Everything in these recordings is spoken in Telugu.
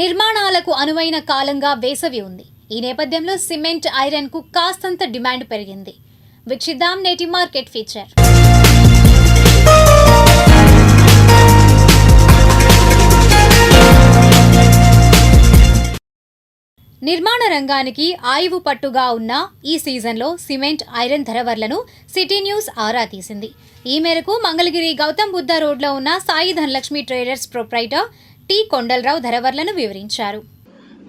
నిర్మాణాలకు అనువైన కాలంగా వేసవి ఉంది. ఈ నేపథ్యంలో సిమెంట్ ఐరన్కు కాస్తంత డిమాండ్ పెరిగింది. వీక్షిద్దాం నేటి మార్కెట్ ఫీచర్. నిర్మాణ రంగానికి ఆయువు పట్టుగా ఉన్న ఈ సీజన్లో సిమెంట్ ఐరన్ ధరవర్లను సిటీ న్యూస్ ఆరా తీసింది. ఈ మేరకు మంగళగిరి గౌతమ్ బుద్ధ రోడ్లో ఉన్న Sai Dhanalakshmi traders proprietor T Kondalarao ధరవర్లను వివరించారు.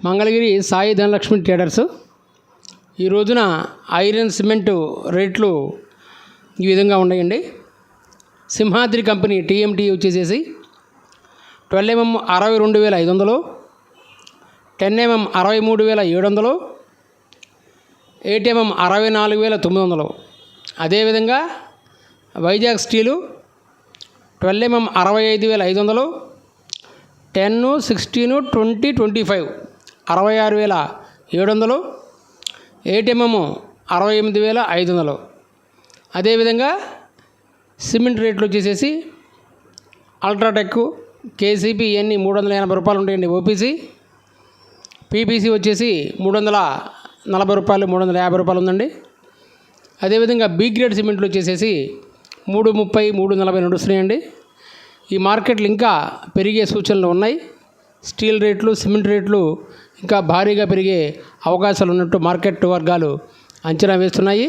మంగళగిరి సాయి ధనలక్ష్మి ట్రేడర్స్ ఈ రోజున ఐరన్ సిమెంటు రేట్లు ఈ విధంగా ఉన్నాయండి. సింహాద్రి కంపెనీ టీఎంటీ వచ్చేసేసి ట్వెల్వ్ ఎంఎం అరవై రెండు వేల ఐదు వందలు టెన్ ఎంఎం అరవై మూడు వేల ఏడు వందలు ఎయిట్ఎంఎం అరవై నాలుగు వేల తొమ్మిది వందలు. అదేవిధంగా వైజాగ్ స్టీలు ట్వెల్వ్ ఎంఎం అరవై ఐదు వేల ఐదు వందలు ten sixteen twenty twenty five అరవై ఆరు వేల ఏడు వందలు ఏటీఎంఎం అరవై ఎనిమిది వేల ఐదు వందలు అదేవిధంగా సిమెంట్ రేట్లు వచ్చేసేసి అల్ట్రాటెక్ కేసీపీ ఇవన్నీ మూడు వందల ఎనభై రూపాయలు ఉంటాయండి ఓపీసీ. పీపీసీ వచ్చేసి మూడు వందల నలభై రూపాయలు మూడు వందల యాభై రూపాయలు ఉందండి. అదేవిధంగా బీ గ్రేడ్ సిమెంట్లు వచ్చేసేసి మూడు ముప్పై మూడు నలభై నడుస్తున్నాయండి ఈ మార్కెట్లు ఇంకా పెరిగే సూచనలు ఉన్నాయి. స్టీల్ రేట్లు సిమెంట్ రేట్లు ఇంకా భారీగా పెరిగే అవకాశాలు ఉన్నట్టు మార్కెట్ వర్గాలు అంచనా వేస్తున్నాయి.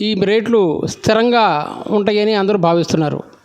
ఈ రేట్లు స్థిరంగా ఉంటాయని అందరూ భావిస్తున్నారు.